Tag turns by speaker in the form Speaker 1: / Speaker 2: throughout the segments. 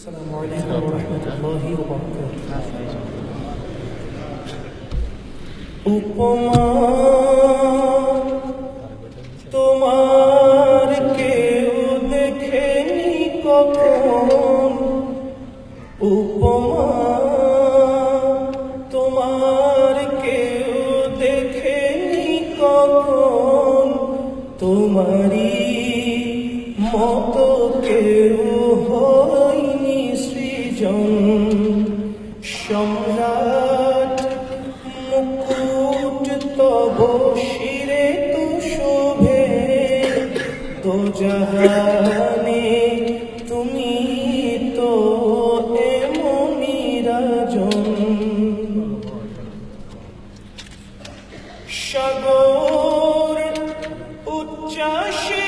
Speaker 1: السلام عليكم ورحمة الله وبركاته উপমা তোমার কেউ দেখেনি কখন উপমা তোমার কেউ দেখেনি কখন তোমারই মতো কেউ হয়নি সৃজন সম্রাট, মুকুট তব শিরে তু শোভে তো জাহানে তুমি তো এমনি রাজন। সাগর উচ্চাসে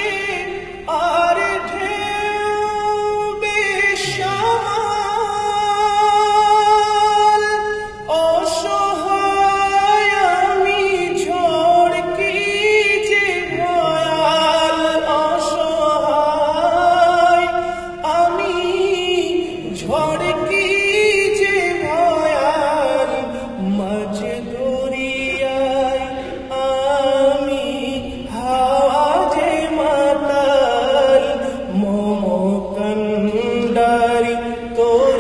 Speaker 1: Oh.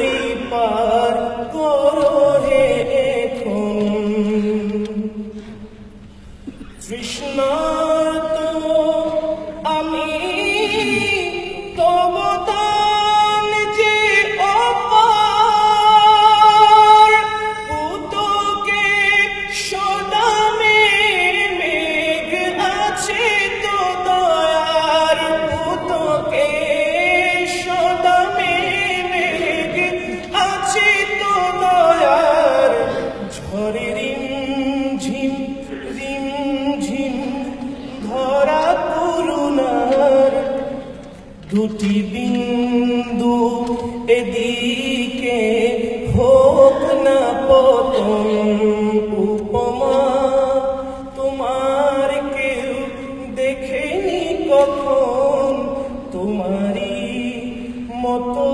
Speaker 1: দুটি বিন্দু এদিকে হোক না পতন, উপমা তোমার কেউ দেখেনি কখন? তোমারই মতো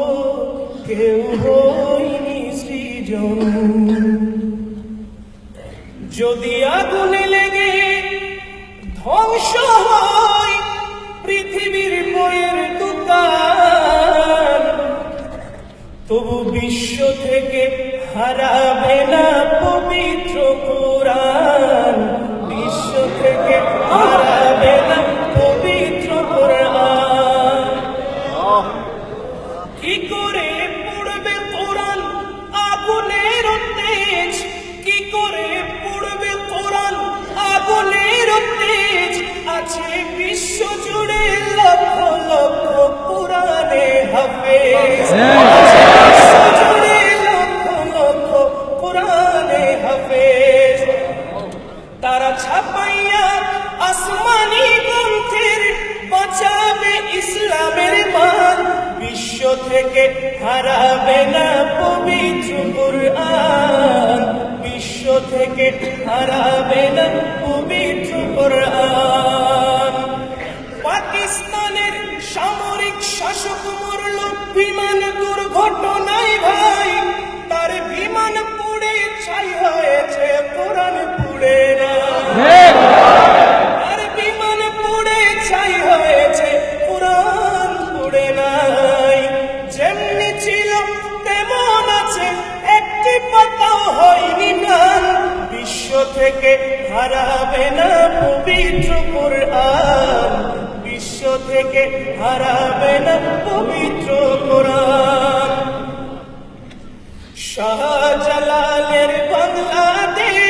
Speaker 1: কেউ হয়নি সৃজন। যদি আগুনে লেগে ধ্বংস হয় তবু বিশ্ব থেকে হারাবে না পবিত্র কোরআন। বিশ্ব থেকে হারাবে না পবিত্র কোরআন। কি করে পড়বে কোরআন? আগুনের তেজ কি করে পড়বে কোরআন? আগুনের তেজ আছে বিশ্ব জুড়ে লক্ষ লক্ষ কোরআনে হাফেজ। থেকে হারাবে না পবিত্র কোরআন। বিশ্ব থেকে হারাবে না পবিত্র কোরআন। পাকিস্তানের সামরিক শাসক মরল বিমান দুর্ঘটনায় ভাই, তার বিমান পুড়ে ছাই হয়েছে কোরআন হয়নি ম্লান বিশ্ব থেকে হারাবে না পবিত্র কোরআন। বিশ্ব থেকে হারাবে না পবিত্র কোরআন। শাহজালালের বাংলাদেশ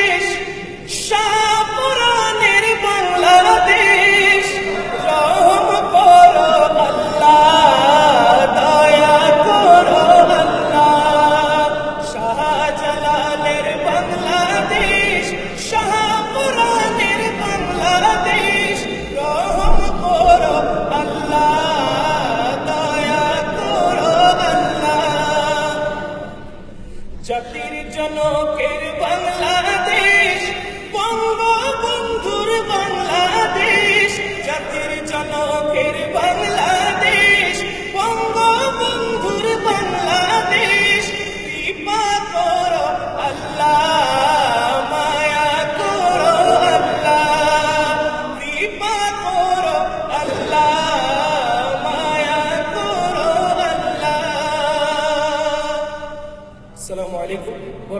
Speaker 1: বাংলাদেশ, জাতির জনকের বাংলাদেশ, বঙ্গবন্ধুর বাংলাদেশ, কৃপা করো আল্লাহ, মায়া করো আল্লাহ, কৃপা করো আল্লাহ, মায়া করো আল্লাহ। আসসালামু আলাইকুম ওয়া